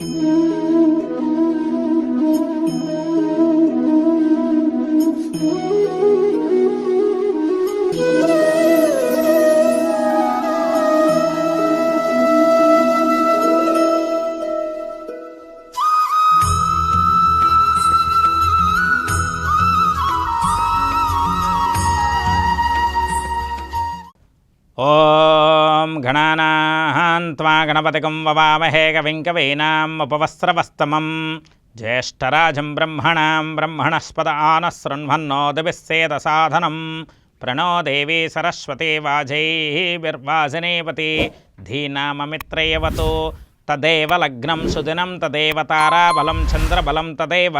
ఓం గణపతికం వవామహే కవిం కవీనాం ఉపవస్త్రవస్తమం. జ్యేష్టరాజం బ్రహ్మణాం బ్రహ్మణస్పద ఆనశృణ్వన్నోదభిస్సేద సాధనం ప్రణో దేవీ సరస్వతి వాజైర్వాజనేపతి ధీనామమిత్రయవతు. తదేవ లగ్నం సుదినం తదేవ తారాబలం చంద్రబలం తదేవ.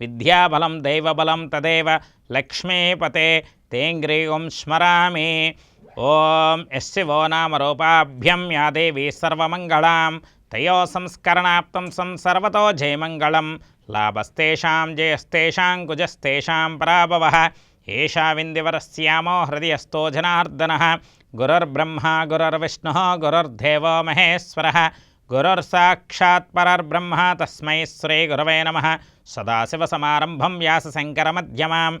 విద్యాబలం దైవబలం తదేవ లక్ష్మీపతే. తేంగ్రీవం స్మరామి. ఓం యశివో నామరూపాభ్యం యా దేవీ సర్వమంగళాం. తయో సంస్కరణాప్తం సం సర్వతో జయమంగళం. లాభస్తేషాం జయస్తేషాం కుజస్తేషాం పరాభవ. ఏషా విందివరస్యామో హృదయస్థో జనార్దన. గురుర్బ్రహ్మ గురుర్విష్ణు గురుర్దేవో మహేశ్వర. గురుర్సాక్షాత్ పరర్బ్రహ్మ తస్మై శ్రీ గురవే నమ. సదాశివసమారంభం వ్యాసశంకరమధ్యమాం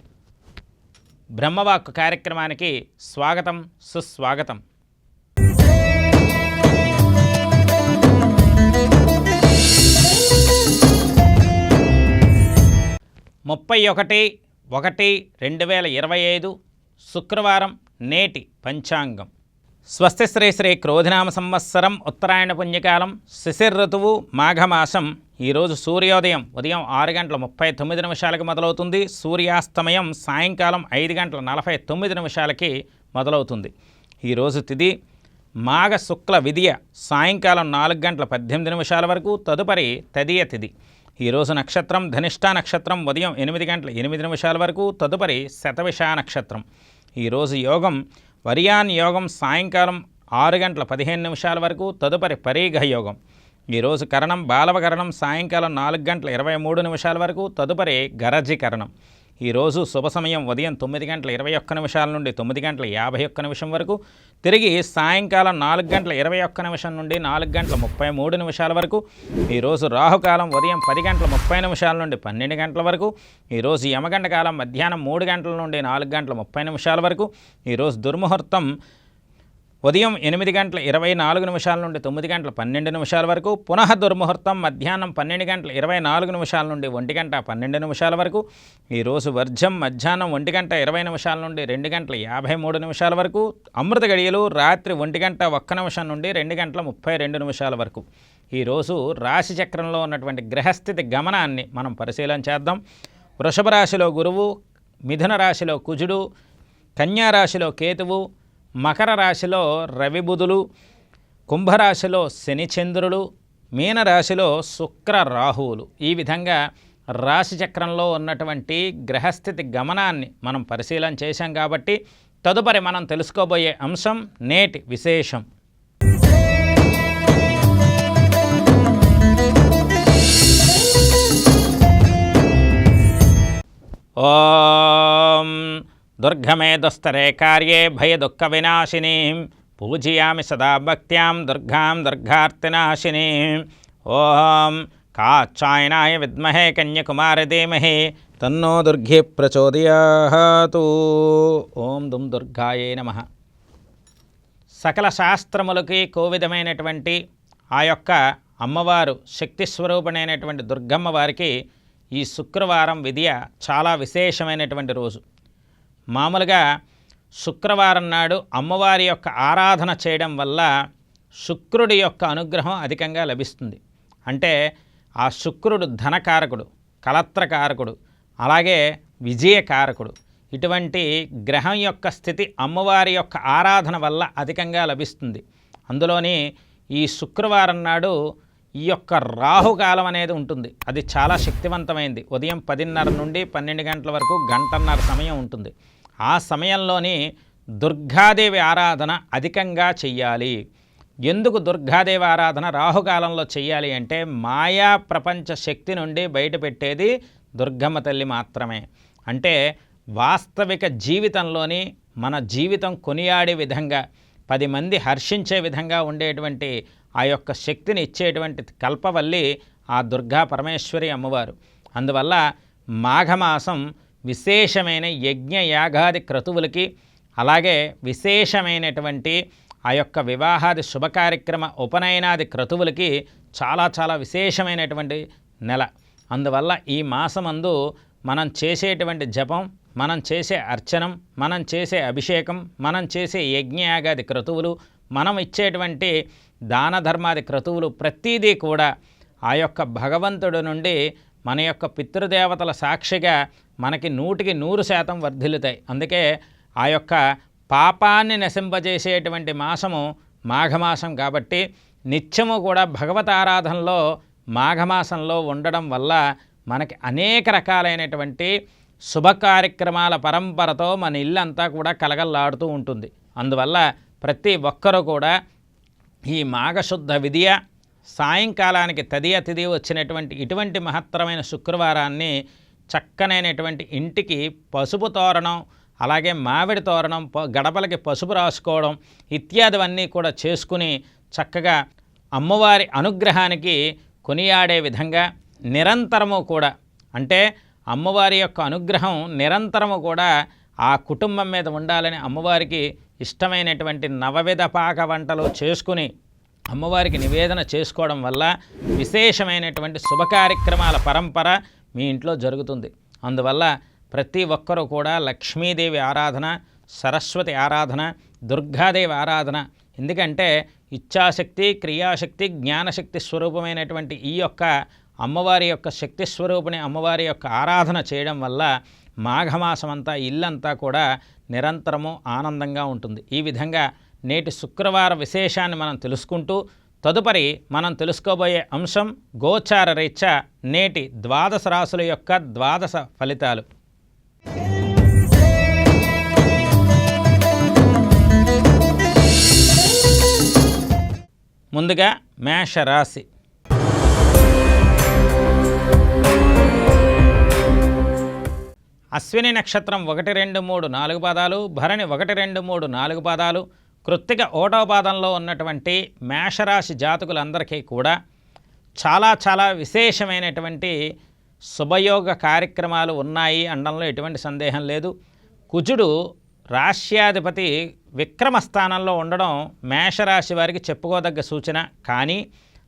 బ్రహ్మవాక్ కార్యక్రమానికి స్వాగతం సుస్వాగతం. ముప్పై ఒకటి ఒకటి రెండు వేల ఇరవై ఐదు శుక్రవారం నేటి పంచాంగం. స్వస్తి శ్రీ శ్రీ క్రోధినామ సంవత్సరం ఉత్తరాయణ పుణ్యకాలం శిశిర్ ఋతువు మాఘమాసం ఈరోజు సూర్యోదయం ఉదయం ఆరు గంటల ముప్పై తొమ్మిది నిమిషాలకి మొదలవుతుంది. సూర్యాస్తమయం సాయంకాలం ఐదు గంటల నలభై తొమ్మిది నిమిషాలకి మొదలవుతుంది. ఈరోజు తిది మాఘ శుక్ల విధియ సాయంకాలం నాలుగు గంటల పద్దెనిమిది నిమిషాల వరకు తదుపరి తదియ తిథి ఈరోజు నక్షత్రం ధనిష్టా నక్షత్రం ఉదయం ఎనిమిది గంటల ఎనిమిది నిమిషాల వరకు తదుపరి శతవిషా నక్షత్రం. ఈరోజు యోగం వరియాన్ యోగం సాయంకాలం ఆరు గంటల పదిహేను నిమిషాల వరకు తదుపరి పరీఘ యోగం. ఈరోజు కరణం బాలవకరణం సాయంకాలం నాలుగు గంటల ఇరవై మూడు నిమిషాల వరకు తదుపరి గరజీకరణం ఈరోజు శుభ సమయం ఉదయం తొమ్మిది గంటల ఇరవై ఒక్క నిమిషాల నుండి తొమ్మిది గంటల యాభై ఒక్క నిమిషం వరకు తిరిగి సాయంకాలం నాలుగు గంటల ఇరవై ఒక్క నిమిషం నుండి నాలుగు గంటల ముప్పై మూడు నిమిషాల వరకు ఈరోజు రాహుకాలం ఉదయం పది గంటల ముప్పై నిమిషాల నుండి పన్నెండు గంటల వరకు ఈరోజు యమగండ కాలం మధ్యాహ్నం మూడు గంటల నుండి నాలుగు గంటల ముప్పై నిమిషాల వరకు ఈరోజు దుర్ముహూర్తం ఉదయం ఎనిమిది గంటల ఇరవై నాలుగు నిమిషాల నుండి తొమ్మిది గంటల పన్నెండు నిమిషాల వరకు పునః దుర్ముహూర్తం మధ్యాహ్నం పన్నెండు గంటల ఇరవై నాలుగు నిమిషాల నుండి ఒంటి గంట పన్నెండు నిమిషాల వరకు ఈరోజు వర్జం మధ్యాహ్నం ఒంటి గంట ఇరవై నిమిషాల నుండి రెండు గంటల యాభై మూడు నిమిషాల వరకు అమృత గడియలు రాత్రి ఒంటి గంట ఒక్క నిమిషం నుండి రెండు గంటల ముప్పై రెండు నిమిషాల వరకు. ఈరోజు రాశి చక్రంలో ఉన్నటువంటి గ్రహస్థితి గమనాన్ని మనం పరిశీలన చేద్దాం. వృషభ రాశిలో గురువు మిథున రాశిలో కుజుడు కన్యా రాశిలో కేతువు మకర రాశిలో రవిబుధులు కుంభరాశిలో శనిచంద్రులు మీనరాశిలో శుక్ర రాహువులు. ఈ విధంగా రాశి చక్రంలో ఉన్నటువంటి గ్రహస్థితి గమనాన్ని మనం పరిశీలన చేశాం కాబట్టి తదుపరి మనం తెలుసుకోబోయే అంశం నేటి విశేషం. ఓం దుర్గమే దుస్తరే కార్యే భయదుఃఖ వినాశినీం పూజయామి సదా భక్త్యాం దుర్గాం దుర్గార్తినాశినీం ఓం కాచాయనాయ విద్మహే కన్యకుమారి ధీమహి తన్నో దుర్గే ప్రచోదయాతు ఓం దుం దుర్గాయే నమ సకల శాస్త్రములకి కోవిధమైనటువంటి ఆ యొక్క అమ్మవారు శక్తి స్వరూపణైనటువంటి దుర్గమ్మ వారికి ఈ శుక్రవారం విద్య చాలా విశేషమైనటువంటి రోజు. మామూలుగా శుక్రవారం నాడు అమ్మవారి యొక్క ఆరాధన చేయడం వల్ల శుక్రుడి యొక్క అనుగ్రహం అధికంగా లభిస్తుంది. అంటే ఆ శుక్రుడు ధనకారకుడు కలత్రకారకుడు అలాగే విజయకారకుడు. ఇటువంటి గ్రహం యొక్క స్థితి అమ్మవారి యొక్క ఆరాధన వల్ల అధికంగా లభిస్తుంది. అందులోని ఈ శుక్రవారం నాడు ఈ యొక్క రాహుకాలం అనేది ఉంటుంది. అది చాలా శక్తివంతమైంది. ఉదయం పదిన్నర నుండి పన్నెండు గంటల వరకు గంటన్నర సమయం ఉంటుంది. ఆ సమయంలోని దుర్గాదేవి ఆరాధన అధికంగా చెయ్యాలి. ఎందుకు దుర్గాదేవి ఆరాధన రాహుకాలంలో చెయ్యాలి అంటే మాయా ప్రపంచ శక్తి నుండి బయటపెట్టేది దుర్గమ్మ తల్లి మాత్రమే. అంటే వాస్తవిక జీవితంలోని మన జీవితం కొనియాడే విధంగా పది మంది హర్షించే విధంగా ఉండేటువంటి ఆ యొక్క శక్తిని ఇచ్చేటువంటి కల్పవల్లి ఆ దుర్గా పరమేశ్వరి అమ్మవారు. అందువల్ల మాఘమాసం విశేషమైన యజ్ఞ యాగాది క్రతువులకి అలాగే విశేషమైనటువంటి ఆ యొక్క వివాహాది శుభ కార్యక్రమ ఉపనయనాది క్రతువులకి చాలా చాలా విశేషమైనటువంటి నెల. అందువల్ల ఈ మాసమందు మనం చేసేటువంటి జపం మనం చేసే అర్చనం మనం చేసే అభిషేకం మనం చేసే యజ్ఞయాగాది క్రతువులు మనం ఇచ్చేటువంటి దాన ధర్మాది క్రతువులు ప్రతీదీ కూడా ఆ యొక్క భగవంతుడి నుండి మన యొక్క పితృదేవతల సాక్షిగా మనకి నూటికి నూరు శాతం వర్ధిల్లుతాయి. అందుకే ఆ యొక్క పాపాన్ని నశింపజేసేటువంటి మాసము మాఘమాసం కాబట్టి నిత్యము కూడా భగవత్ ఆరాధనలో మాఘమాసంలో ఉండడం వల్ల మనకి అనేక రకాలైనటువంటి శుభ కార్యక్రమాల పరంపరతో మన ఇల్లంతా కూడా కలగల్లాడుతూ ఉంటుంది. అందువల్ల ప్రతి ఒక్కరూ కూడా ఈ మాఘశుద్ధ విధియ సాయంకాలానికి తదియ తిది వచ్చినటువంటి ఇటువంటి మహత్తరమైన శుక్రవారాన్ని చక్కనైనటువంటి ఇంటికి పసుపు తోరణం అలాగే మామిడి తోరణం గడపలకి పసుపు రాసుకోవడం ఇత్యాదివన్నీ కూడా చేసుకుని చక్కగా అమ్మవారి అనుగ్రహానికి కొనియాడే విధంగా నిరంతరము కూడా అంటే అమ్మవారి యొక్క అనుగ్రహం నిరంతరము కూడా ఆ కుటుంబం మీద ఉండాలని అమ్మవారికి ఇష్టమైనటువంటి నవవిధ పాక వంటలు చేసుకుని అమ్మవారికి నివేదన చేసుకోవడం వల్ల విశేషమైనటువంటి శుభ కార్యక్రమాల పరంపర మీ ఇంట్లో జరుగుతుంది. అందువల్ల ప్రతి ఒక్కరూ కూడా లక్ష్మీదేవి ఆరాధన సరస్వతి ఆరాధన దుర్గాదేవి ఆరాధన ఎందుకంటే ఇచ్ఛాశక్తి క్రియాశక్తి జ్ఞానశక్తి స్వరూపమైనటువంటి ఈ యొక్క అమ్మవారి యొక్క శక్తి స్వరూపిణి అమ్మవారి యొక్క ఆరాధన చేయడం వల్ల మాఘమాసమంతా ఇల్లంతా కూడా నిరంతరము ఆనందంగా ఉంటుంది. ఈ విధంగా నేటి శుక్రవార విశేషాన్ని మనం తెలుసుకుంటూ తదుపరి మనం తెలుసుకోబోయే అంశం గోచార రీత్యా నేటి ద్వాదశ రాశుల యొక్క ద్వాదశ ఫలితాలు. ముందుగా మేషరాశి. అశ్విని నక్షత్రం ఒకటి రెండు మూడు నాలుగు పాదాలు భరణి ఒకటి రెండు మూడు నాలుగు పాదాలు కృత్తిక ఓటో పాదంలో ఉన్నటువంటి మేషరాశి జాతకులందరికీ కూడా చాలా చాలా విశేషమైనటువంటి శుభయోగ కార్యక్రమాలు ఉన్నాయి అనడంలో ఎటువంటి సందేహం లేదు. కుజుడు రాష్ట్రాధిపతి విక్రమ స్థానంలో ఉండడం మేషరాశి వారికి చెప్పుకోదగ్గ సూచన. కానీ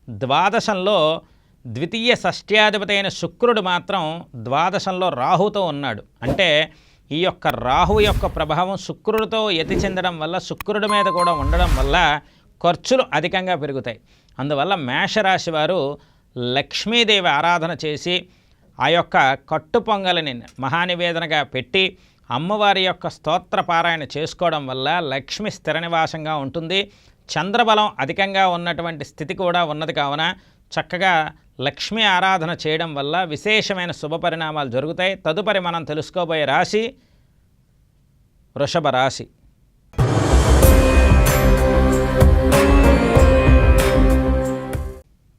ద్వాదశంలో ద్వితీయ షష్ట్యాధిపతి అయిన శుక్రుడు మాత్రం ద్వాదశంలో రాహుతో ఉన్నాడు. అంటే ఈ యొక్క రాహు యొక్క ప్రభావం శుక్రుడితో ఎతి చెందడం వల్ల శుక్రుడి మీద కూడా ఉండడం వల్ల ఖర్చులు అధికంగా పెరుగుతాయి. అందువల్ల మేషరాశి వారు లక్ష్మీదేవి ఆరాధన చేసి ఆ యొక్క కట్టు పొంగలిని మహానివేదనగా పెట్టి అమ్మవారి యొక్క స్తోత్ర పారాయణ చేసుకోవడం వల్ల లక్ష్మి స్థిర నివాసంగా ఉంటుంది. చంద్రబలం అధికంగా ఉన్నటువంటి స్థితి కూడా ఉన్నది కావున చక్కగా లక్ష్మీ ఆరాధన చేయడం వల్ల విశేషమైన శుభ పరిణామాలు జరుగుతాయి. తదుపరి మనం తెలుసుకోబోయే రాశి వృషభ రాశి.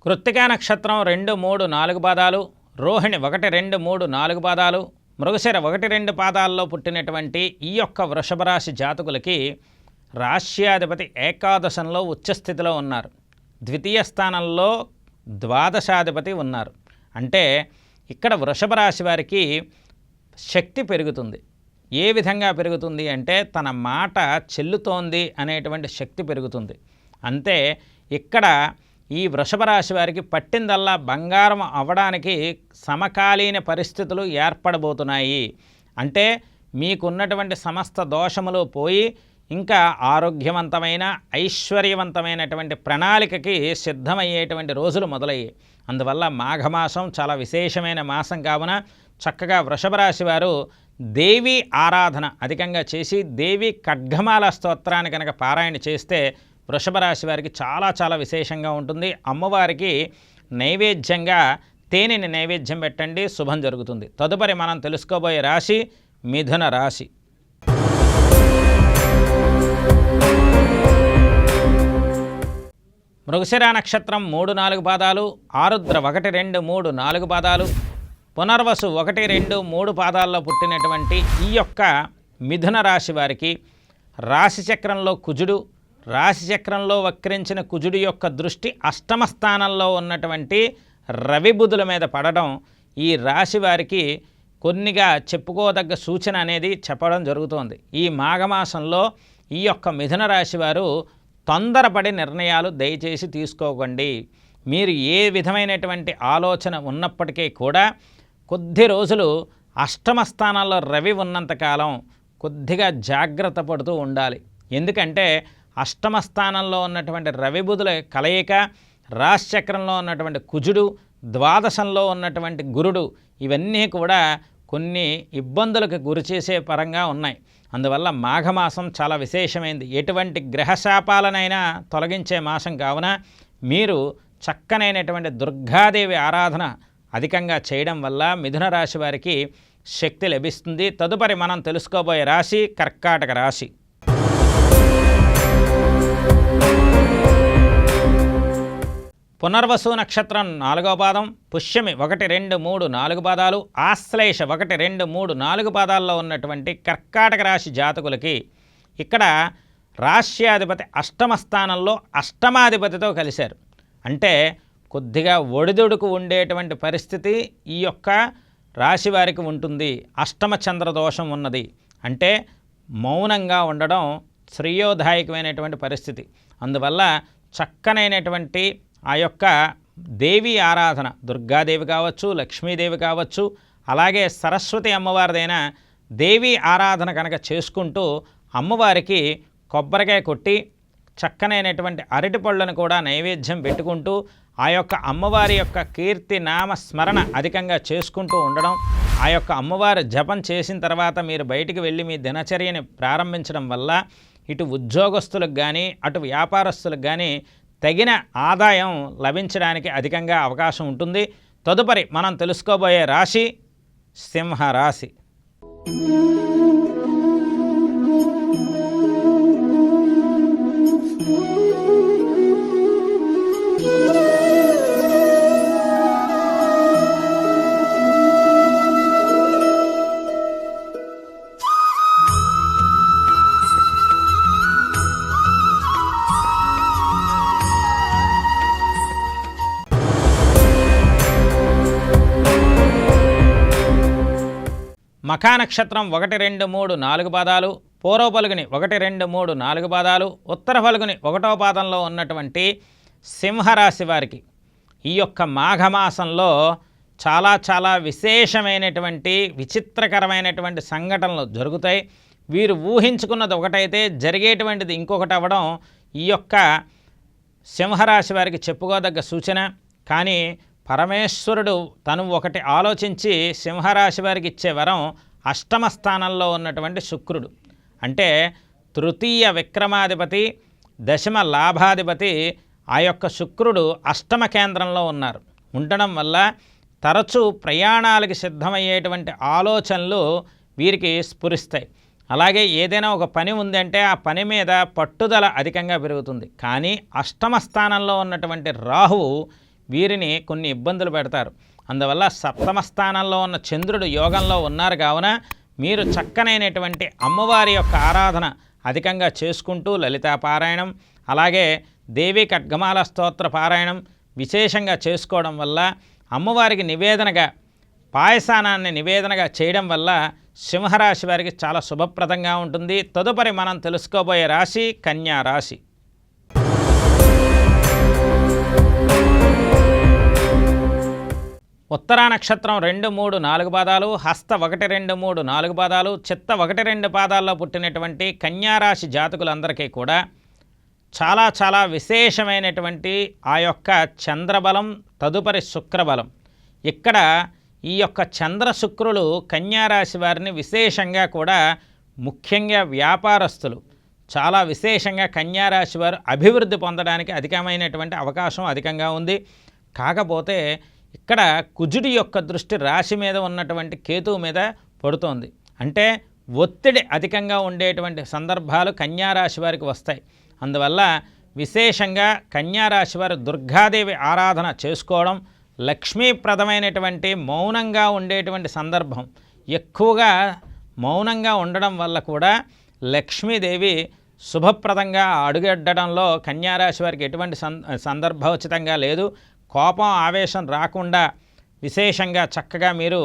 కృత్తికా నక్షత్రం రెండు మూడు నాలుగు పాదాలు రోహిణి ఒకటి రెండు మూడు నాలుగు పాదాలు మృగశిర ఒకటి రెండు పాదాల్లో పుట్టినటువంటి ఈ యొక్క వృషభ రాశి జాతకులకి రాష్ట్రాధిపతి ఏకాదశంలో ఉచ్చస్థితిలో ఉన్నారు. ద్వితీయ స్థానంలో ద్వాదశాధిపతి ఉన్నారు. అంటే ఇక్కడ వృషభ రాశి వారికి శక్తి పెరుగుతుంది. ఏ విధంగా పెరుగుతుంది అంటే తన మాట చెల్లుతోంది అనేటువంటి శక్తి పెరుగుతుంది. అంతే ఇక్కడ ఈ వృషభ రాశి వారికి పట్టిందల్లా బంగారం అవ్వడానికి సమకాలీన పరిస్థితులు ఏర్పడబోతున్నాయి. అంటే మీకున్నటువంటి సమస్త దోషములు పోయి ఇంకా ఆరోగ్యవంతమైన ఐశ్వర్యవంతమైనటువంటి ప్రణాళికకి సిద్ధమయ్యేటువంటి రోజులు మొదలయ్యాయి. అందువల్ల మాఘమాసం చాలా విశేషమైన మాసం కావున చక్కగా వృషభ వారు దేవి ఆరాధన అధికంగా చేసి దేవి ఖడ్గమాల స్తోత్రాన్ని కనుక పారాయణ చేస్తే వృషభ రాశి వారికి చాలా చాలా విశేషంగా ఉంటుంది. అమ్మవారికి నైవేద్యంగా తేనెని నైవేద్యం పెట్టండి శుభం జరుగుతుంది. తదుపరి మనం తెలుసుకోబోయే రాశి మిథున రాశి. మృగశిర నక్షత్రం మూడు నాలుగు పాదాలు ఆరుద్ర ఒకటి రెండు మూడు నాలుగు పాదాలు పునర్వసు ఒకటి రెండు మూడు పాదాల్లో పుట్టినటువంటి ఈ యొక్క మిథున రాశి వారికి రాశిచక్రంలో కుజుడు రాశిచక్రంలో వక్రించిన కుజుడు యొక్క దృష్టి అష్టమ స్థానంలో ఉన్నటువంటి రవిబుధుల మీద పడడం ఈ రాశి వారికి కొన్నిగా చెప్పుకోదగ్గ సూచన అనేది చెప్పడం జరుగుతోంది. ఈ మాఘమాసంలో ఈ యొక్క మిథున రాశి వారు తొందరపడి నిర్ణయాలు దయచేసి తీసుకోకండి. మీరు ఏ విధమైనటువంటి ఆలోచన ఉన్నప్పటికీ కూడా కొద్ది రోజులు అష్టమ స్థానాల్లో రవి ఉన్నంతకాలం కొద్దిగా జాగ్రత్త పడుతూ ఉండాలి. ఎందుకంటే అష్టమ స్థానంలో ఉన్నటువంటి రవిబుధుల కలయిక రాశిచక్రంలో ఉన్నటువంటి కుజుడు ద్వాదశంలో ఉన్నటువంటి గురుడు ఇవన్నీ కూడా కొన్ని ఇబ్బందులకు గురిచేసే పరంగా ఉన్నాయి. అందువల్ల మాఘమాసం చాలా విశేషమైంది. ఎటువంటి గ్రహశాపాలనైనా తొలగించే మాసం కావున మీరు చక్కనైనటువంటి దుర్గాదేవి ఆరాధన అధికంగా చేయడం వల్ల మిథున రాశి వారికి శక్తి లభిస్తుంది. తదుపరి మనం తెలుసుకోబోయే రాశి కర్కాటక రాశి. పునర్వసు నక్షత్రం నాలుగో పాదం పుష్యమి ఒకటి రెండు మూడు నాలుగు పాదాలు ఆశ్లేష ఒకటి రెండు మూడు నాలుగు పాదాల్లో ఉన్నటువంటి కర్కాటక రాశి జాతకులకి ఇక్కడ రాశ్యాధిపతి అష్టమ స్థానంలో అష్టమాధిపతితో కలిశారు. అంటే కొద్దిగా ఒడిదుడుకు ఉండేటువంటి పరిస్థితి ఈ యొక్క రాశి వారికి ఉంటుంది. అష్టమ చంద్ర దోషం ఉన్నది. అంటే మౌనంగా ఉండడం శ్రేయోదాయకమైనటువంటి పరిస్థితి. అందువల్ల చక్కనైనటువంటి ఆ యొక్క దేవి ఆరాధన దుర్గాదేవి కావచ్చు లక్ష్మీదేవి కావచ్చు అలాగే సరస్వతి అమ్మవారిదైన దేవి ఆరాధన కనుక చేసుకుంటూ అమ్మవారికి కొబ్బరికాయ కొట్టి చక్కనైనటువంటి అరటి పళ్ళను కూడా నైవేద్యం పెట్టుకుంటూ ఆ యొక్క అమ్మవారి యొక్క కీర్తి నామ స్మరణ అధికంగా చేసుకుంటూ ఉండడం ఆ యొక్క అమ్మవారి జపం చేసిన తర్వాత మీరు బయటికి వెళ్ళి మీ దినచర్యని ప్రారంభించడం వల్ల ఇటు ఉద్యోగస్తులకు కానీ అటు వ్యాపారస్తులకు కానీ తగిన ఆదాయం లభించడానికి అధికంగా అవకాశం ఉంటుంది. తదుపరి మనం తెలుసుకోబోయే రాశి సింహరాశి. మఖానక్షత్రం ఒకటి రెండు మూడు నాలుగు పాదాలు పూర్వ పలుగుని ఒకటి రెండు మూడు నాలుగు పాదాలు ఉత్తర పలుగుని ఒకటో పాదంలో ఉన్నటువంటి సింహరాశి వారికి ఈ యొక్క మాఘమాసంలో చాలా చాలా విశేషమైనటువంటి విచిత్రకరమైనటువంటి సంఘటనలు జరుగుతాయి. వీరు ఊహించుకున్నది ఒకటైతే జరిగేటువంటిది ఇంకొకటి అవ్వడం ఈ యొక్క సింహరాశి వారికి చెప్పుకోదగ్గ సూచన. కానీ పరమేశ్వరుడు తను ఒకటి ఆలోచించి సింహరాశి వారికి ఇచ్చే వరం అష్టమ స్థానంలో ఉన్నటువంటి శుక్రుడు. అంటే తృతీయ విక్రమాధిపతి దశమ లాభాధిపతి ఆ యొక్క శుక్రుడు అష్టమ కేంద్రంలో ఉన్నారు. ఉండడం వల్ల తరచూ ప్రయాణాలకి సిద్ధమయ్యేటువంటి ఆలోచనలు వీరికి స్ఫురిస్తాయి. అలాగే ఏదైనా ఒక పని ఉందంటే ఆ పని మీద పట్టుదల అధికంగా పెరుగుతుంది. కానీ అష్టమ స్థానంలో ఉన్నటువంటి రాహువు వీరిని కొన్ని ఇబ్బందులు పెడతారు. అందువల్ల సప్తమ స్థానంలో ఉన్న చంద్రుడు యోగంలో ఉన్నారు కావున మీరు చక్కనైనటువంటి అమ్మవారి యొక్క ఆరాధన అధికంగా చేసుకుంటూ లలితా పారాయణం అలాగే దేవి ఖడ్గమాల స్తోత్ర పారాయణం విశేషంగా చేసుకోవడం వల్ల అమ్మవారికి నివేదనగా పాయసానాన్ని నివేదనగా చేయడం వల్ల సింహరాశి వారికి చాలా శుభప్రదంగా ఉంటుంది. తదుపరి మనం తెలుసుకోబోయే రాశి కన్యా రాశి. ఉత్తరా నక్షత్రం రెండు మూడు నాలుగు పాదాలు హస్త ఒకటి రెండు మూడు నాలుగు పాదాలు చిత్త ఒకటి రెండు పాదాల్లో పుట్టినటువంటి కన్యారాశి జాతకులందరికీ కూడా చాలా చాలా విశేషమైనటువంటి ఆ యొక్క చంద్రబలం తదుపరి శుక్రబలం. ఇక్కడ ఈ యొక్క చంద్ర శుక్రులు కన్యారాశి వారిని విశేషంగా కూడా ముఖ్యంగా వ్యాపారస్తులు. చాలా విశేషంగా కన్యారాశి వారు అభివృద్ధి పొందడానికి అధికమైనటువంటి అవకాశం అధికంగా ఉంది. కాకపోతే ఇక్కడ కుజుడి యొక్క దృష్టి రాశి మీద ఉన్నటువంటి కేతువు మీద పడుతోంది. అంటే ఒత్తిడి అధికంగా ఉండేటువంటి సందర్భాలు కన్యారాశి వారికి వస్తాయి. అందువల్ల విశేషంగా కన్యారాశి వారు దుర్గాదేవి ఆరాధన చేసుకోవడం లక్ష్మీప్రదమైనటువంటి మౌనంగా ఉండేటువంటి సందర్భం. ఎక్కువగా మౌనంగా ఉండడం వల్ల కూడా లక్ష్మీదేవి శుభప్రదంగా అడుగడ్డడంలో కన్యారాశి వారికి ఎటువంటి సందర్భోచితంగా లేదు. కోపం ఆవేశం రాకుండా విశేషంగా చక్కగా మీరు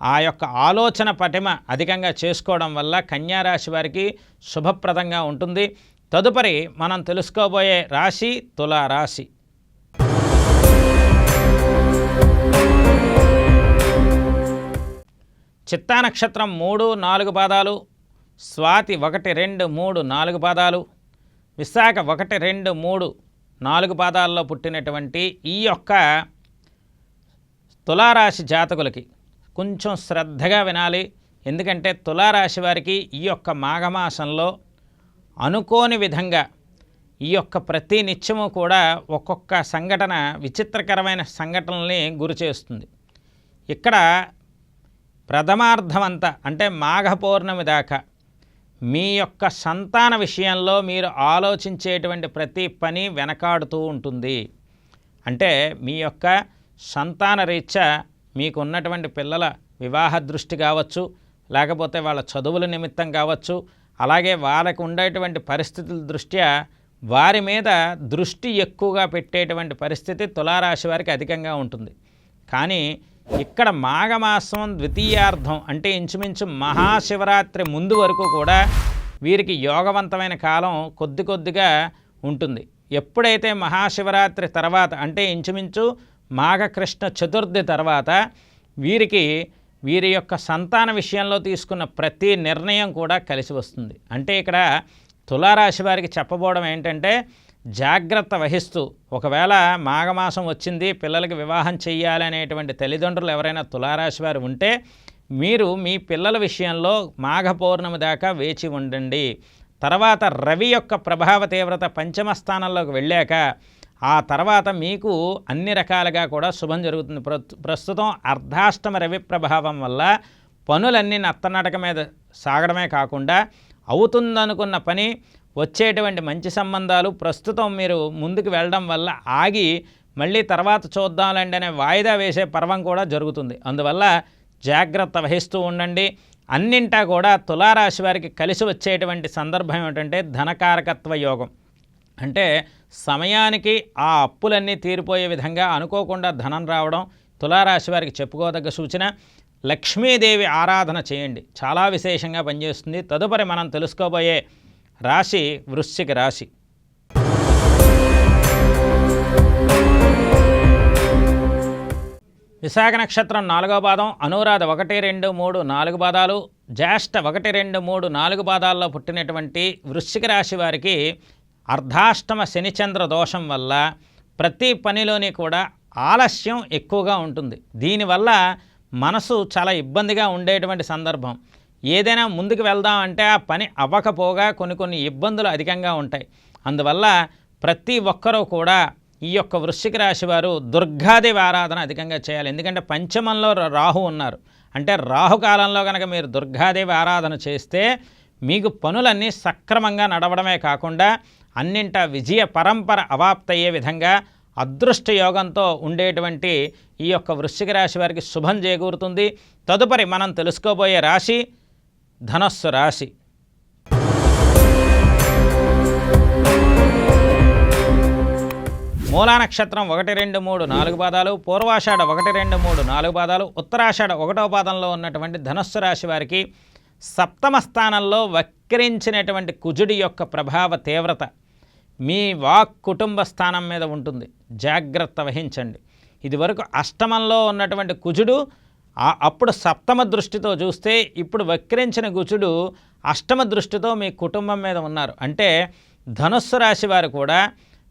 ఆ యొక్క ఆలోచన పటిమ అధికంగా చేసుకోవడం వల్ల కన్యారాశి వారికి శుభప్రదంగా ఉంటుంది. తదుపరి మనం తెలుసుకోబోయే రాశి తులారాశి. చిత్తా నక్షత్రం మూడు నాలుగు పాదాలు స్వాతి ఒకటి రెండు మూడు నాలుగు పాదాలు విశాఖ ఒకటి రెండు మూడు నాలుగు పాదాల్లో పుట్టినటువంటి ఈ యొక్క తులారాశి జాతకులకి కొంచెం శ్రద్ధగా వినాలి. ఎందుకంటే తులారాశి వారికి ఈ యొక్క మాఘమాసంలో అనుకోని విధంగా ఈ యొక్క ప్రతి నిత్యము కూడా ఒక్కొక్క సంఘటన విచిత్రకరమైన సంఘటనల్ని గురి చేస్తుంది. ఇక్కడ ప్రథమార్థమంతా అంటే మాఘ పౌర్ణమి దాకా మీ యొక్క సంతాన విషయంలో మీరు ఆలోచించేటువంటి ప్రతి పని వెనకాడుతూ ఉంటుంది. అంటే మీ యొక్క సంతాన రీత్యా మీకు ఉన్నటువంటి పిల్లల వివాహ దృష్టి కావచ్చు లేకపోతే వాళ్ళ చదువుల నిమిత్తం కావచ్చు అలాగే వాళ్ళకు ఉండేటువంటి పరిస్థితుల దృష్ట్యా వారి మీద దృష్టి ఎక్కువగా పెట్టేటువంటి పరిస్థితి తులారాశి వారికి అధికంగా ఉంటుంది. కానీ ఇక్కడ మాఘమాసం ద్వితీయార్థం అంటే ఇంచుమించు మహాశివరాత్రి ముందు వరకు కూడా వీరికి యోగవంతమైన కాలం కొద్ది కొద్దిగా ఉంటుంది. ఎప్పుడైతే మహాశివరాత్రి తర్వాత అంటే ఇంచుమించు మాఘకృష్ణ చతుర్థి తర్వాత వీరికి వీరి యొక్క సంతాన విషయంలో తీసుకున్న ప్రతి నిర్ణయం కూడా కలిసి వస్తుంది. అంటే ఇక్కడ తులారాశి వారికి చెప్పబోవడం ఏంటంటే జాగ్రత్త వహిస్తూ ఒకవేళ మాఘమాసం వచ్చింది పిల్లలకి వివాహం చేయాలనేటువంటి తల్లిదండ్రులు ఎవరైనా తులారాశి వారు ఉంటే మీరు మీ పిల్లల విషయంలో మాఘ పౌర్ణమి దాకా వేచి ఉండండి. తర్వాత రవి యొక్క ప్రభావ తీవ్రత పంచమ స్థానంలోకి వెళ్ళాక ఆ తర్వాత మీకు అన్ని రకాలుగా కూడా శుభం జరుగుతుంది. ప్రస్తుతం అర్ధాష్టమ రవి ప్రభావం వల్ల పనులన్నీ నత్తనడక మీద సాగడమే కాకుండా అవుతుందనుకున్న పని వచ్చేటువంటి మంచి సంబంధాలు ప్రస్తుతం మీరు ముందుకు వెళ్ళడం వల్ల ఆగి మళ్ళీ తర్వాత చూద్దాంలండి అనే వాయిదా వేసే పర్వం కూడా జరుగుతుంది. అందువల్ల జాగ్రత్త వహిస్తూ ఉండండి. అన్నింటా కూడా తులారాశి వారికి కలిసి వచ్చేటువంటి సందర్భం ఏమిటంటే ధనకారకత్వ యోగం. అంటే సమయానికి ఆ అప్పులన్నీ తీరిపోయే విధంగా అనుకోకుండా ధనం రావడం తులారాశి వారికి చెప్పుకోదగ్గ సూచన. లక్ష్మీదేవి ఆరాధన చేయండి. చాలా విశేషంగా పనిచేస్తుంది. తదుపరి మనం తెలుసుకోబోయే రాశి వృశ్చిక రాశి. విశాఖ నక్షత్రం నాలుగో పాదం అనురాధ ఒకటి రెండు మూడు నాలుగు పాదాలు జ్యేష్ఠ ఒకటి రెండు మూడు నాలుగు పాదాల్లో పుట్టినటువంటి వృశ్చిక రాశి వారికి అర్ధాష్టమ శనిచంద్ర దోషం వల్ల ప్రతి పనిలోని కూడా ఆలస్యం ఎక్కువగా ఉంటుంది. దీనివల్ల మనసు చాలా ఇబ్బందిగా ఉండేటువంటి సందర్భం. ఏదైనా ముందుకు వెళ్దాం అంటే ఆ పని అవ్వకపోగా కొన్ని కొన్ని ఇబ్బందులు అధికంగా ఉంటాయి. అందువల్ల ప్రతి ఒక్కరూ కూడా ఈ యొక్క వృశ్చిక రాశి వారు దుర్గాదేవి ఆరాధన అధికంగా చేయాలి. ఎందుకంటే పంచమంలో రాహు ఉన్నారు. అంటే రాహుకాలంలో కనుక మీరు దుర్గాదేవి ఆరాధన చేస్తే మీకు పనులన్నీ సక్రమంగా నడవడమే కాకుండా అన్నింట విజయ పరంపర అవాప్తయ్యే విధంగా అదృష్ట యోగంతో ఉండేటువంటి ఈ యొక్క వృశ్చిక రాశి వారికి శుభం చేకూరుతుంది. తదుపరి మనం తెలుసుకోబోయే రాశి ధనస్సు రాశి. మూలా నక్షత్రం ఒకటి రెండు మూడు నాలుగు పాదాలు పూర్వాషాఢ ఒకటి రెండు మూడు నాలుగు పాదాలు ఉత్తరాషాఢ ఒకటో పాదంలో ఉన్నటువంటి ధనస్సు రాశి వారికి సప్తమ స్థానంలో వక్రించినటువంటి కుజుడి యొక్క ప్రభావ తీవ్రత మీ వాక్ కుటుంబ స్థానం మీద ఉంటుంది. జాగ్రత్త వహించండి. ఇదివరకు అష్టమంలో ఉన్నటువంటి కుజుడు అప్పుడు సప్తమ దృష్టితో చూస్తే ఇప్పుడు వక్రించిన గుచుడు అష్టమ దృష్టితో మీ కుటుంబం మీద ఉన్నారు. అంటే ధనుస్సు రాశి వారు కూడా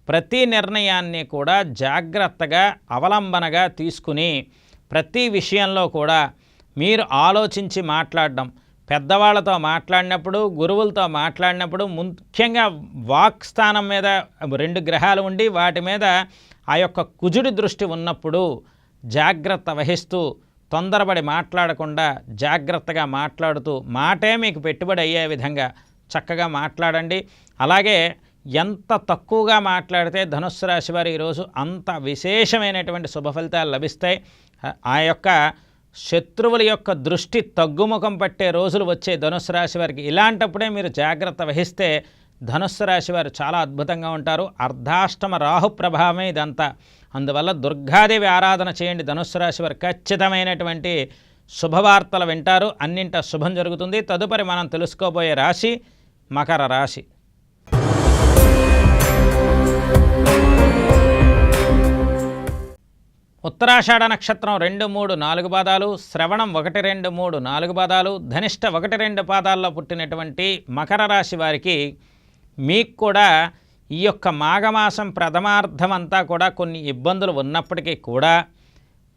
ప్రతి నిర్ణయాన్ని కూడా జాగ్రత్తగా అవలంబనగా తీసుకుని ప్రతి విషయంలో కూడా మీరు ఆలోచించి మాట్లాడడం. పెద్దవాళ్ళతో మాట్లాడినప్పుడు గురువులతో మాట్లాడినప్పుడు ముఖ్యంగా వాక్ స్థానం మీద రెండు గ్రహాలు ఉండి వాటి మీద ఆ యొక్క కుజుడి దృష్టి ఉన్నప్పుడు జాగ్రత్త వహిస్తూ తొందరపడి మాట్లాడకుండా జాగ్రత్తగా మాట్లాడుతూ మాటే మీకు పెట్టుబడి అయ్యే విధంగా చక్కగా మాట్లాడండి. అలాగే ఎంత తక్కువగా మాట్లాడితే ధనుస్సు రాశి వారు ఈరోజు అంత విశేషమైనటువంటి శుభ ఫలితాలు లభిస్తాయి. ఆ- యొక్క శత్రువుల యొక్క దృష్టి తగ్గుముఖం పట్టే రోజులు వచ్చే ధనుస్సు రాశి వారికి ఇలాంటప్పుడే మీరు జాగ్రత్త వహిస్తే ధనుస్సు రాశి వారు చాలా అద్భుతంగా ఉంటారు. అర్ధాష్టమ రాహు ప్రభావమే ఇదంతా. అందువల్ల దుర్గాదేవి ఆరాధన చేయండి. ధనుస్సు రాశి వారు ఖచ్చితమైనటువంటి శుభవార్తలు వింటారు. అన్నింట శుభం జరుగుతుంది. తదుపరి మనం తెలుసుకోబోయే రాశి మకర రాశి. ఉత్తరాషాఢ నక్షత్రం రెండు మూడు నాలుగు పాదాలు శ్రవణం ఒకటి రెండు మూడు నాలుగు పాదాలు ధనిష్ట ఒకటి రెండు పాదాల్లో పుట్టినటువంటి మకర రాశి వారికి మీకు కూడా ఈ యొక్క మాఘమాసం ప్రథమార్థం అంతా కూడా కొన్ని ఇబ్బందులు ఉన్నప్పటికీ కూడా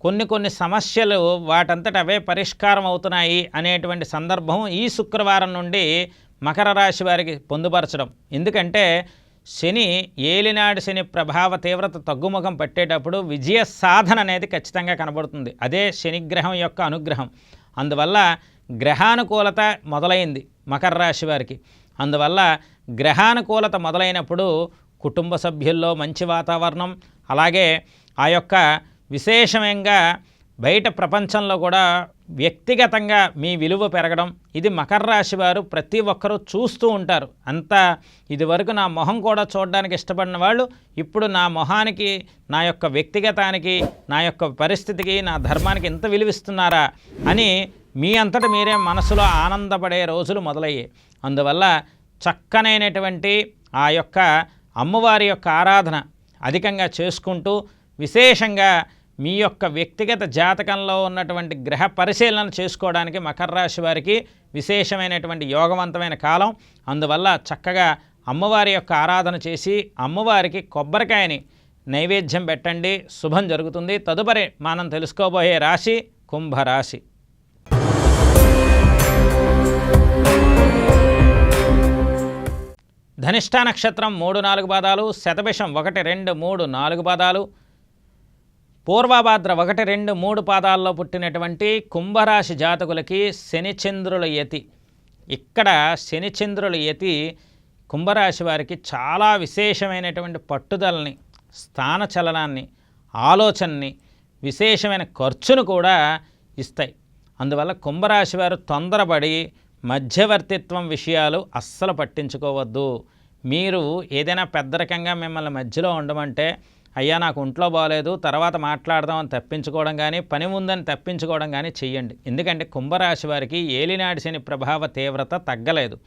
కొన్ని కొన్ని సమస్యలు వాటంతట అవే పరిష్కారం అవుతున్నాయి అనేటువంటి సందర్భం ఈ శుక్రవారం నుండి మకర రాశి వారికి పొందుపరచడం. ఎందుకంటే శని ఏలినాడు శని ప్రభావ తీవ్రత తగ్గుముఖం పట్టేటప్పుడు విజయ సాధన అనేది ఖచ్చితంగా కనబడుతుంది. అదే శనిగ్రహం యొక్క అనుగ్రహం. అందువల్ల గ్రహానుకూలత మొదలైంది మకర రాశి వారికి. అందువల్ల గ్రహానుకూలత మొదలైనప్పుడు కుటుంబ సభ్యుల్లో మంచి వాతావరణం అలాగే ఆ యొక్క విశేషంగా బయట ప్రపంచంలో కూడా వ్యక్తిగతంగా మీ విలువ పెరగడం ఇది మకర రాశి వారు ప్రతి ఒక్కరూ చూస్తూ ఉంటారు. అంతా ఇదివరకు నా మొహం కూడా చూడడానికి ఇష్టపడిన వాళ్ళు ఇప్పుడు నా మొహానికి నా యొక్క వ్యక్తిగతానికి నా యొక్క పరిస్థితికి నా ధర్మానికి ఎంత విలువిస్తున్నారా అని మీ అంతట మీరే మనసులో ఆనందపడే రోజులు మొదలయ్యాయి. అందువల్ల చక్కనైనటువంటి ఆ యొక్క అమ్మవారి యొక్క ఆరాధన అధికంగా చేసుకుంటూ విశేషంగా మీ యొక్క వ్యక్తిగత జాతకంలో ఉన్నటువంటి గ్రహ పరిశీలన చేసుకోవడానికి మకర రాశి వారికి విశేషమైనటువంటి యోగవంతమైన కాలం. అందువల్ల చక్కగా అమ్మవారి యొక్క ఆరాధన చేసి అమ్మవారికి కొబ్బరికాయని నైవేద్యం పెట్టండి. శుభం జరుగుతుంది. తదుపరి మనం తెలుసుకోబోయే రాశి కుంభరాశి. ధనిష్ట నక్షత్రం మూడు నాలుగు పాదాలు శతభిషం ఒకటి రెండు మూడు నాలుగు పాదాలు పూర్వభాద్ర ఒకటి రెండు మూడు పాదాల్లో పుట్టినటువంటి కుంభరాశి జాతకులకి శనిచంద్రుల యతి. ఇక్కడ శనిచంద్రుల యతి కుంభరాశి వారికి చాలా విశేషమైనటువంటి పట్టుదలని స్థానచలనాన్ని ఆలోచనని విశేషమైన ఖర్చును కూడా ఇస్తాయి. అందువల్ల కుంభరాశి వారు తొందరపడి మధ్యవర్తిత్వం విషయాలు అస్సలు పట్టించుకోవద్దు. మీరు ఏదైనా పెద్దరికంగా మిమ్మల్ని మధ్యలో ఉండమంటే అయ్యా నాకు ఒంట్లో బాగలేదు తర్వాత మాట్లాడదామని తప్పించుకోవడం కానీ పని ఉందని తప్పించుకోవడం కానీ చెయ్యండి. ఎందుకంటే కుంభరాశి వారికి ఏలినాడి శని ప్రభావ తీవ్రత తగ్గలేదు.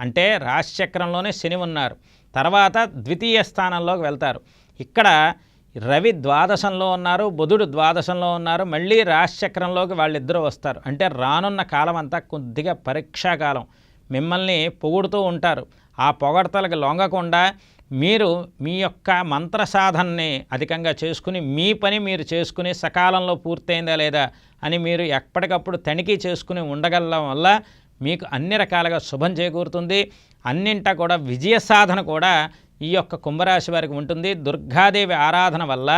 అంటే రాశిచక్రంలోనే శని ఉన్నారు. తర్వాత ద్వితీయ స్థానంలోకి వెళ్తారు. ఇక్కడ రవి ద్వాదశంలో ఉన్నారు బుధుడు ద్వాదశంలో ఉన్నారు మళ్ళీ రాశిచక్రంలోకి వాళ్ళిద్దరూ వస్తారు. అంటే రానున్న కాలం అంతా కొద్దిగా పరీక్షాకాలం. మిమ్మల్ని పొగుడుతూ ఉంటారు. ఆ పొగడతలకు లొంగకుండా మీరు మీ యొక్క మంత్ర సాధనని అధికంగా చేసుకుని మీ పని మీరు చేసుకుని సకాలంలో పూర్తయిందా లేదా అని మీరు ఎప్పటికప్పుడు తనిఖీ చేసుకుని ఉండగలడం వల్ల మీకు అన్ని రకాలుగా శుభం చేకూరుతుంది. అన్నింటా కూడా విజయ సాధన కూడా ఈ యొక్క కుంభరాశి వారికి ఉంటుంది. దుర్గాదేవి ఆరాధన వల్ల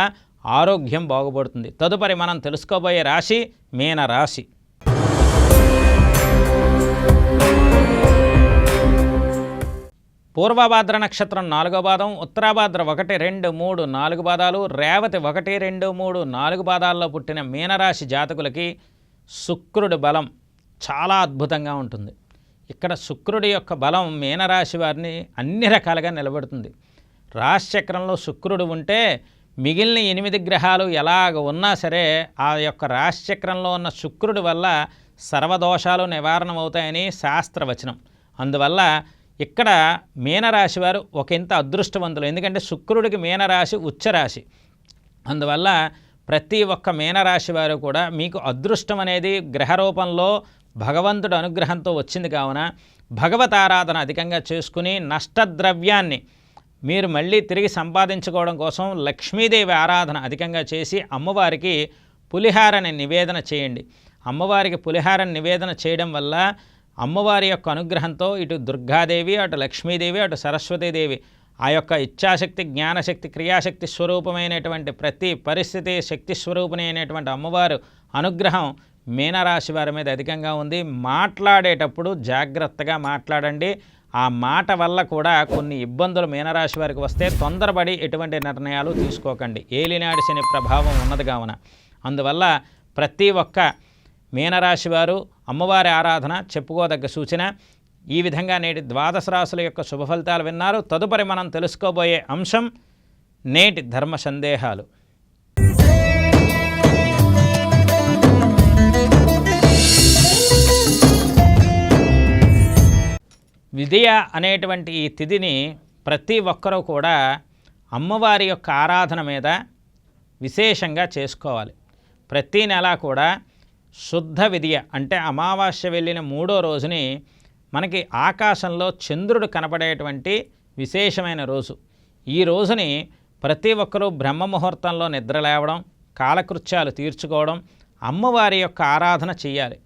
ఆరోగ్యం బాగుపడుతుంది. తదుపరి మనం తెలుసుకోబోయే రాశి మీన రాశి పూర్వభాద్ర నక్షత్రం నాలుగో పాదం ఉత్తరాభాద్ర ఒకటి రెండు మూడు నాలుగు పాదాలు రేవతి ఒకటి రెండు మూడు నాలుగు పాదాల్లో పుట్టిన మీనరాశి జాతకులకి శుక్రుడి బలం చాలా అద్భుతంగా ఉంటుంది. ఇక్కడ శుక్రుడి యొక్క బలం మీనరాశి వారిని అన్ని రకాలుగా నిలబెడుతుంది. రాశిచక్రంలో శుక్రుడు ఉంటే మిగిలిన ఎనిమిది గ్రహాలు ఎలాగ ఉన్నా సరే ఆ యొక్క రాశిచక్రంలో ఉన్న శుక్రుడి వల్ల సర్వదోషాలు నివారణ అవుతాయని శాస్త్రవచనం. అందువల్ల ఇక్కడ మీనరాశి వారు ఒకంత అదృష్టవంతులు. ఎందుకంటే శుక్రుడికి మీనరాశి ఉచ్చరాశి అందువల్ల ప్రతి ఒక్క మీనరాశి వారు కూడా మీకు అదృష్టం అనేది గ్రహ రూపంలో భగవంతుడు అనుగ్రహంతో వచ్చింది కావున భగవతారాధన అధికంగా చేసుకుని నష్టద్రవ్యాన్ని మీరు మళ్ళీ తిరిగి సంపాదించుకోవడం కోసం లక్ష్మీదేవి ఆరాధన అధికంగా చేసి అమ్మవారికి పులిహారని నివేదన చేయండి. అమ్మవారికి పులిహారని నివేదన చేయడం వల్ల అమ్మవారి యొక్క అనుగ్రహంతో ఇటు దుర్గాదేవి అటు లక్ష్మీదేవి అటు సరస్వతీదేవి ఆ యొక్క ఇచ్ఛాశక్తి జ్ఞానశక్తి క్రియాశక్తి స్వరూపమైనటువంటి ప్రతి పరిస్థితి శక్తి స్వరూపమైనటువంటి అమ్మవారు అనుగ్రహం మీనరాశి వారి మీద అధికంగా ఉంది. మాట్లాడేటప్పుడు జాగ్రత్తగా మాట్లాడండి. ఆ మాట వల్ల కూడా కొన్ని ఇబ్బందులు మీనరాశి వారికి వస్తే తొందరపడి ఎటువంటి నిర్ణయాలు తీసుకోకండి. ఏలినాడి శని ప్రభావం ఉన్నది కావున. అందువల్ల ప్రతి ఒక్క మీనరాశి వారు అమ్మవారి ఆరాధన చెప్పుకోదగ్గ సూచన. ఈ విధంగా నేటి ద్వాదశ రాశుల యొక్క శుభ ఫలితాలు విన్నారు. తదుపరి మనం తెలుసుకోబోయే అంశం నేటి ధర్మ సందేహాలు. విధియ అనేటువంటి ఈ తిథిని ప్రతి ఒక్కరూ కూడా అమ్మవారి యొక్క ఆరాధన మీద విశేషంగా చేసుకోవాలి. ప్రతి నెల కూడా శుద్ధ విధియ అంటే అమావాస్య వెళ్ళిన మూడో రోజుని మనకి ఆకాశంలో చంద్రుడు కనపడేటువంటి విశేషమైన రోజు. ఈ రోజుని ప్రతి ఒక్కరూ బ్రహ్మ ముహూర్తంలో నిద్ర లేవడం కాలకృత్యాలు తీర్చుకోవడం అమ్మవారి యొక్క ఆరాధన చేయాలి.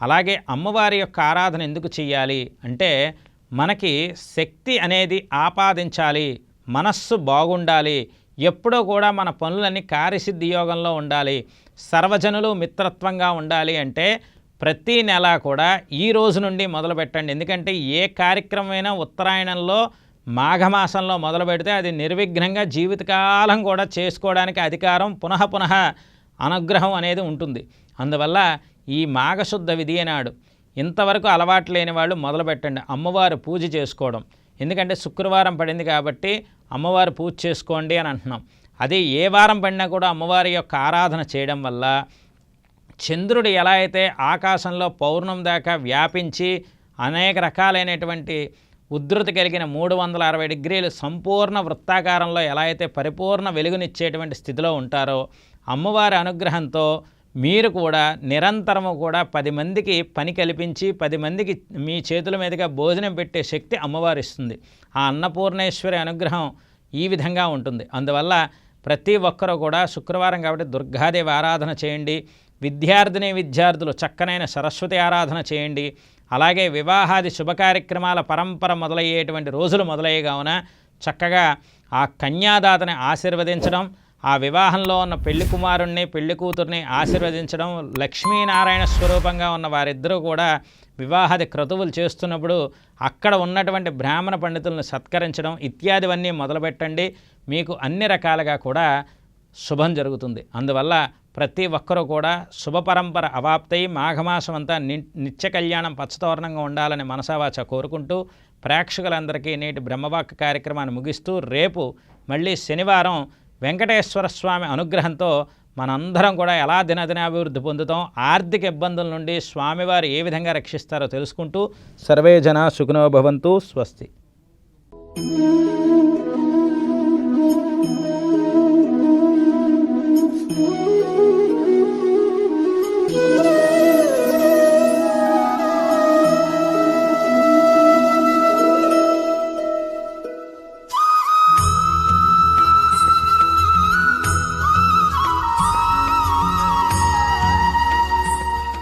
అలాగే అమ్మవారి యొక్క ఆరాధన ఎందుకు చేయాలి అంటే మనకి శక్తి అనేది ఆపాదించాలి మనస్సు బాగుండాలి ఎప్పుడూ కూడా మన పనులన్నీ కార్యసిద్ధి యోగంలో ఉండాలి సర్వజనులు మిత్రత్వంగా ఉండాలి అంటే ప్రతి నెల కూడా ఈ రోజు నుండి మొదలు పెట్టండి ఎందుకంటే ఏ కార్యక్రమమైనా ఉత్తరాయణంలో మాఘమాసంలో మొదలు పెడితే అది నిర్విఘ్నంగా జీవితకాలం కూడా చేసుకోవడానికి అధికారం పునః పునః అనుగ్రహం అనేది ఉంటుంది. అందువల్ల ఈ మాఘశుద్ధ విధి నాడు ఇంతవరకు అలవాటు లేని వాళ్ళు మొదలు పెట్టండి అమ్మవారు పూజ చేసుకోవడం. ఎందుకంటే శుక్రవారం పడింది కాబట్టి అమ్మవారు పూజ చేసుకోండి అని అంటున్నాం. అది ఏ వారం పడినా కూడా అమ్మవారి యొక్క ఆరాధన చేయడం వల్ల చంద్రుడు ఎలా అయితే ఆకాశంలో పౌర్ణం దాకా వ్యాపించి అనేక రకాలైనటువంటి ఉధృతి కలిగిన మూడు వందల అరవై డిగ్రీలు సంపూర్ణ వృత్తాకారంలో ఎలా అయితే పరిపూర్ణ వెలుగునిచ్చేటువంటి స్థితిలో ఉంటారో అమ్మవారి అనుగ్రహంతో మీరు కూడా నిరంతరము కూడా పది మందికి పని కల్పించి పది మందికి మీ చేతుల మీదుగా భోజనం పెట్టే శక్తి అమ్మవారు ఇస్తుంది ఆ అన్నపూర్ణేశ్వరి అనుగ్రహం ఈ విధంగా ఉంటుంది. అందువల్ల ప్రతి ఒక్కరూ కూడా శుక్రవారం కాబట్టి దుర్గాదేవి ఆరాధన చేయండి. విద్యార్థిని విద్యార్థులు చక్కనైన సరస్వతి ఆరాధన చేయండి. అలాగే వివాహాది శుభ కార్యక్రమాల పరంపర మొదలయ్యేటువంటి రోజులు మొదలయ్యే కావున చక్కగా ఆ కన్యాదాతని ఆశీర్వదించడం ఆ వివాహంలో ఉన్న పెళ్ళి కుమారుణ్ణి పెళ్ళి కూతుర్ని ఆశీర్వదించడం లక్ష్మీనారాయణ స్వరూపంగా ఉన్న వారిద్దరూ కూడా వివాహాది క్రతువులు చేస్తున్నప్పుడు అక్కడ ఉన్నటువంటి బ్రాహ్మణ పండితులను సత్కరించడం ఇత్యాదివన్నీ మొదలుపెట్టండి. మీకు అన్ని రకాలుగా కూడా శుభం జరుగుతుంది. అందువల్ల ప్రతి ఒక్కరూ కూడా శుభ పరంపర అవాప్తయి మాఘమాసం అంతా నిత్య కళ్యాణం పచ్చతోరణంగా ఉండాలని మనసావాచ కోరుకుంటూ ప్రేక్షకులందరికీ నేటి బ్రహ్మవాక్ కార్యక్రమాన్ని ముగిస్తూ రేపు మళ్ళీ శనివారం వెంకటేశ్వర స్వామి అనుగ్రహంతో మనందరం కూడా ఎలా దినదినాభివృద్ధి పొందుతాం ఆర్థిక ఇబ్బందుల నుండి స్వామివారు ఏ విధంగా రక్షిస్తారో తెలుసుకుంటూ సర్వే జన సుఖనో స్వస్తి.